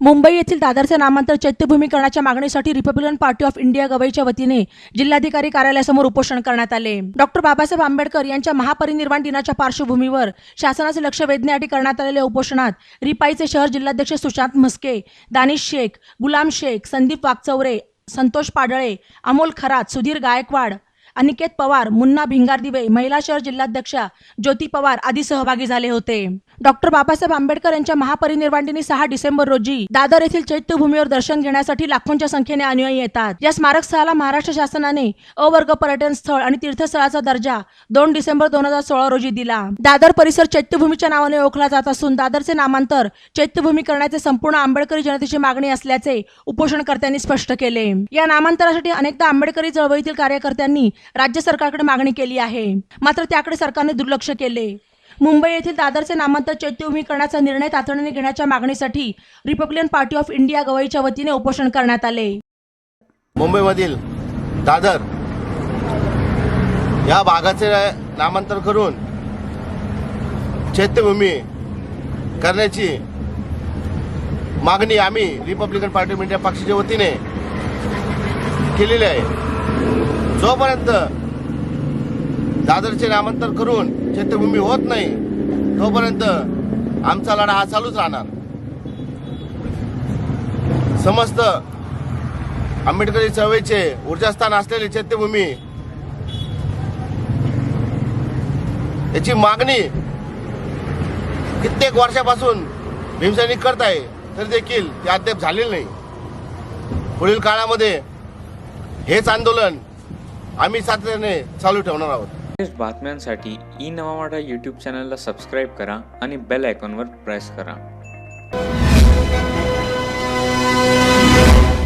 मुंबई येथील दादरचे नामांतर चैत्यभूमी करण्याच्या मागणीसाठी रिपब्लिकन पार्टी ऑफ इंडिया गवईच्या वतीने जिल्हाधिकारी कार्यालयासमोर उपोषण करण्यात आले. डॉक्टर बाबासाहेब आंबेडकर यांच्या महापरिनिर्वाण दिनाच्या पार्श्वभूमीवर शासनाचे लक्ष वेधण्यासाठी करण्यात आलेल्या उपोषणात रिपाईचे शहर जिल्हाध्यक्ष सुशांत म्हस्के दानिश शेख गुलाम शेख संदीप वागचौरे संतोष पाडळे अमोल खरात सुधीर गायकवाड अनिकेत पवार मुन्ना भिंगारदिवे महिला शहर जिल्हाध्यक्षा ज्योती पवार आदी सहभागी झाले होते. डॉक्टर बाबासाहेब आंबेडकर यांच्या महापरिनिर्वाण दिनी सहा डिसेंबर रोजी दादर येथील चैत्यभूमीवर दर्शन घेण्यासाठी लाखोंच्या संख्येने अनुयायी येतात. या स्मारक स्थळाला महाराष्ट्र शासनाने अवर्ग पर्यटन स्थळ आणि तीर्थस्थळाचा दर्जा दोन डिसेंबर दोन हजार सोळा रोजी दिला. दादर परिसर चैत्यभूमीच्या नावाने ओळखला जात असून दादरचे नामांतर चैत्यभूमी करण्याचे संपूर्ण आंबेडकरी जनतेची मागणी असल्याचे उपोषणकर्त्यांनी स्पष्ट केले. या नामांतरासाठी अनेकदा आंबेडकरी चळवळीतील कार्यकर्त्यांनी राज्य सरकारकडे मागणी केली आहे. मात्र त्याकडे सरकारने दुर्लक्ष केले. मुंबई येथील दादरचे नामांतर चैत्यभूमी करण्याचा निर्णय तातडीने घेण्याच्या मागणीसाठी रिपब्लिकन पार्टी ऑफ इंडिया गवईच्या वतीने उपोषण करण्यात आले. मुंबईमधील दादर या भागाचे नामांतर करून चैत्यभूमी करण्याची मागणी आम्ही रिपब्लिकन पार्टी ऑफ इंडिया पक्षाच्या वतीने केलेली आहे. जोपर्यंत दादरचे नामांतर करून चैत्यभूमी होत नाही तोपर्यंत आमचा लढा हा चालूच राहणार. समस्त आंबेडकरी चळवळीचे ऊर्जास्थान असलेली चैत्यभूमी याची मागणी कित्येक वर्षापासून भीमसैनिक करत आहे तरी देखील ते अद्याप झालेले नाही. पुढील काळामध्ये हेच आंदोलन आम्ही सातत्याने चालू ठेवणार आहोत. लेटेस्ट बातम्यांसाठी ई नवा मराठा यूट्यूब चॅनलला सबस्क्राईब करा आणि बेल आयकॉनवर प्रेस करा.